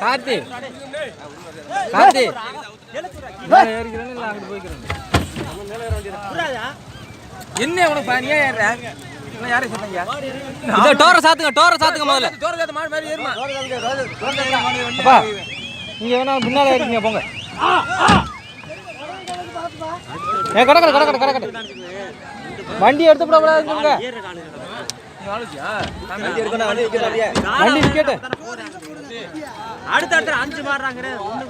கார்த்தி கார்த்தி ஏறிக்கிறேன்னு இல்லை அங்கிட்டு போய்க்கிறேன் என்ன உனக்கு ஏன் ஏறுற? யாரையும் சொன்னீங்க? டோரை சாத்துங்க டோரை சாத்துங்க முதல்ல தோரை சேர்த்து மாடு மாதிரி ஏறுமா? அப்பா நீங்கள் வேணா முன்னால் இருக்கீங்க போங்க ஏ கடக்கட கடக்கட கடக்கட வண்டி எடுத்து விட கூடாதுங்க வண்டி விக்கெட்டு அடுத்த அடுத்த அஞ்சு ஒண்ணு.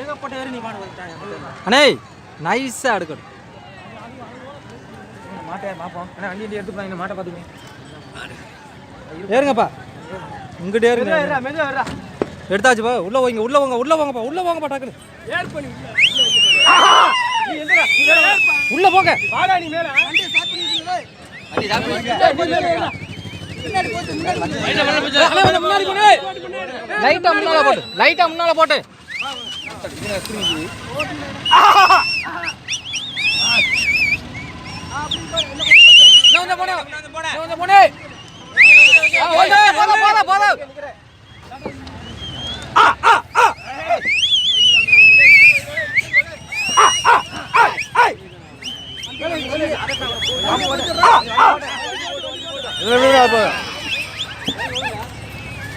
ஏகப்பட்ட பேர் நீ வந்துட்டாங்க அண்ணே நைஸா எடுக்கணும். மாட்டை மாப்போம். என்ன வண்டி வண்டி எடுத்து போய் இந்த மாட்டை பார்த்துக்கோ. ஏறுங்கப்பா. இங்கிட்ட ஏறுங்க. எடுத்தாச்சுப்பா. உள்ள போங்க உள்ள போங்க உள்ள போங்கப்பா உள்ள போங்கப்பா டக்குனு உள்ள போங்க. லைட்டா முன்னால போட்டு. லைட்டா முன்னால போட்டு. இன்னும் கொஞ்சம் போடு. இன்னும் கொஞ்சம் போடு. ஆ, ஓடு. போதும் போதும் போதும்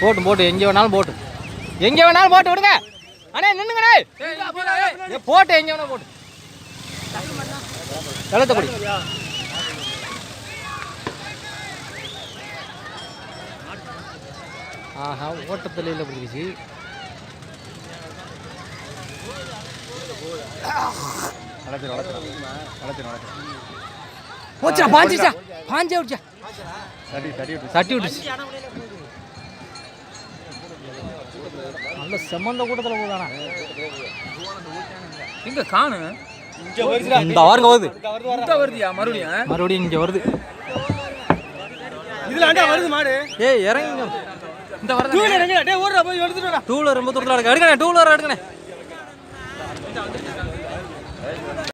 போட்டு போட்டு எங்க வேணாலும் போட்டு. எங்க வேணாலும் போட்டு விடுங்க. அண்ணே நின்னுங்கண்ணே ஏய், இங்க போடா, ஏய். ஏ, போட்டு எங்க வேணா போட்டு. எழுத்தப்படி ஆஹா ஓட்டத்தில் பிடிச்சிச்சு போச்சா பாஞ்சிச்சா பாஞ்சே விடுச்சா? தட்டி விட்டுச்சு. நல்ல செம்மந்த கூட்டத்தில் போதானா எங்க காணு. இந்த வாருங்க வருது. இந்த வருதியா மறுபடியும்? மறுபடியும் இங்க வருது. இதுல வருது மாடு. ஏய் இறங்குங்க இந்த வரது டேய் ஓடுறா போய் எடுத்துட்டு டூ வீலர் ரொம்ப தூரத்தில் எடுக்க எடுக்கணே டூ வீலர் எடுக்கணே